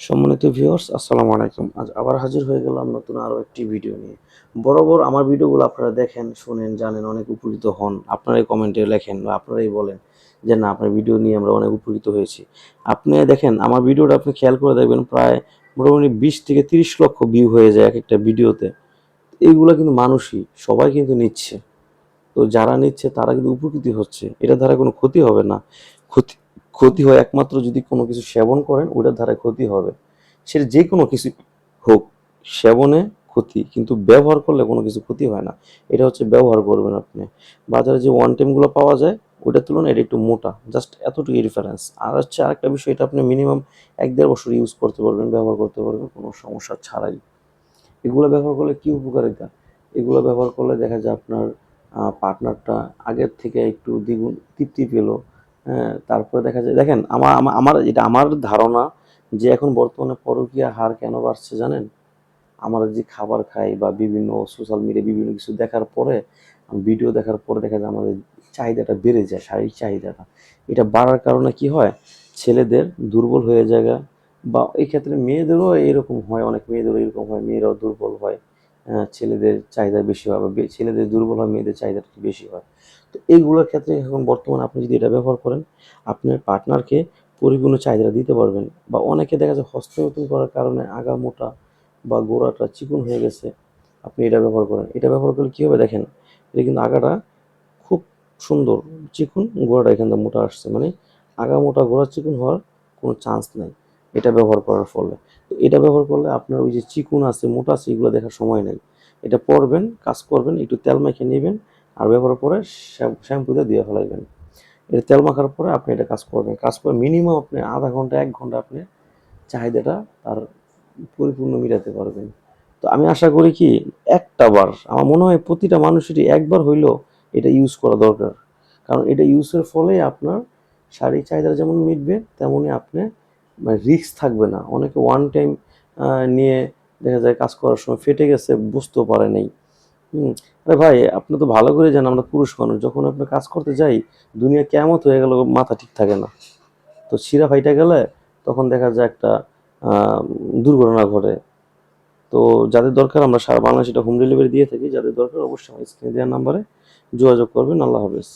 সম্মানিত ভিউয়ার্স আসসালামু আলাইকুম। আজ আবার হাজির হয়ে গেলাম নতুন আরও একটি ভিডিও নিয়ে। বরাবর আমার ভিডিওগুলো আপনারা দেখেন, শুনেন, জানেন, অনেক উপকৃত হন। আপনারাই কমেন্টে লেখেন বা আপনারাই বলেন যে, না, আপনার ভিডিও নিয়ে আমরা অনেক উপকৃত হয়েছি। আপনি দেখেন, আমার ভিডিওটা আপনি খেয়াল করে দেখবেন, প্রায় মোটামুটি বিশ থেকে তিরিশ লক্ষ ভিউ হয়ে যায় এক একটা ভিডিওতে এইগুলো কিন্তু মানুষই, সবাই কিন্তু নিচ্ছে। তো যারা নিচ্ছে, তারা কিন্তু উপকৃত হচ্ছে। এটার দ্বারা কোনো ক্ষতি হবে না। ক্ষতি ক্ষতি হয় একমাত্র যদি কোনো কিছু সেবন করেন ওটার দ্বারা ক্ষতি হবে। সেটা যে কোনো কিছু হোক, সেবনে ক্ষতি, কিন্তু ব্যবহার করলে কোনো কিছু ক্ষতি হয় না। এটা হচ্ছে ব্যবহার করবেন আপনি। বাজারে যে ওয়ান টাইমগুলো পাওয়া যায় ওটার তুলনায় এটা একটু মোটা। জাস্ট এতটুকু ডিফারেন্স আর হচ্ছে আরেকটা বিষয়, এটা আপনি মিনিমাম এক দেড় বছর ইউজ করতে পারবেন, ব্যবহার করতে পারবেন, কোনো সমস্যা ছাড়াই। এগুলো ব্যবহার করলে কী উপকারিতা? এগুলো ব্যবহার করলে দেখা যায় আপনার পার্টনারটা আগের থেকে একটু দ্বিগুণ তৃপ্তি পেল। তারপরে দেখা যায়, দেখেন আমার আমার এটা আমার ধারণা যে এখন বর্তমানে পরকীয়া হার কেন বাড়ছে জানেন? আমরা যে খাবার খাই বা বিভিন্ন সোশ্যাল মিডিয়া বিভিন্ন কিছু দেখার পরে ভিডিও দেখার পরে দেখা যায় আমাদের চাহিদাটা বেড়ে যায়, শারীরিক চাহিদাটা। এটা বাড়ার কারণে কি হয়? ছেলেদের দুর্বল হয়ে যায় বা এই ক্ষেত্রে মেয়েদেরও এরকম হয়, অনেক মেয়েদেরও এরকম হয়, মেয়েরাও দুর্বল হয়। ছেলেদের চাহিদা বেশি হয় বা ছেলেদের দুর্বল হয়, মেয়েদের চাহিদাটা বেশি হয়। তো এইগুলোর ক্ষেত্রে এখন বর্তমানে আপনি যদি এটা ব্যবহার করেন, আপনার পার্টনারকে পরিপূর্ণ চাহিদা দিতে পারবেন বা অনেকে দেখা যায় হস্তমৈথুন করার কারণে আগা, মোটা বা গোড়াটা চিকন হয়ে গেছে, আপনি এটা ব্যবহার করেন। এটা ব্যবহার করলে কী হবে দেখেন, এটা কিন্তু আগাটা খুব সুন্দর, চিকন, গোড়াটা এখান থেকে মোটা আসছে। মানে আগা, মোটা, গোড়া চিকন হওয়ার কোনো চান্স নেই। এটা ব্যবহার করার ফলে। তো এটা ব্যবহার করলে আপনার ওই যে চিকুন আছে, মোটা আছে, এগুলো দেখার সময় নেই। এটা পরবেন, কাজ করবেন, একটু তেল মেখে নেবেন, আর ব্যবহার করে শ্যাম্পু দিয়ে দিয়ে ফেলাইবেন। এটা তেল মাখার পরে আপনি এটা কাজ করবেন। কাজ করে মিনিমাম আপনি আধা ঘণ্টা, এক ঘণ্টা আপনি চাহিদাটা তার পরিপূর্ণ মিটাতে পারবেন। তো আমি আশা করি কি, একটা বার, আমার মনে হয় প্রতিটা মানুষেরই একবার হইলেও এটা ইউজ করা দরকার। কারণ এটা ইউজের ফলে আপনার শারীরিক চাহিদা যেমন মিটবে, তেমনই আপনি মানে রিস্ক থাকবে না। অনেকে ওয়ান টাইম নিয়ে দেখা যায় কাজ করার সময় ফেটে গেছে, বুঝতেও পারে নাই। আরে ভাই, আপনি তো ভালো করে জানেন আমরা পুরুষ মানুষ, যখন আপনি কাজ করতে যাই, দুনিয়া কেমত হয়ে গেল মাথা ঠিক থাকে না। তো শিরা ফাইটা গেলে তখন দেখা যায় একটা দুর্ঘটনা ঘটে। তো যাদের দরকার আমরা সারা বাংলাদেশে হোম ডেলিভারি দিয়ে থাকি, যাদের দরকার অবশ্যই আমার স্ক্রিনে দেওয়ার নাম্বারে যোগাযোগ করবেন। আল্লাহ হাফেজ।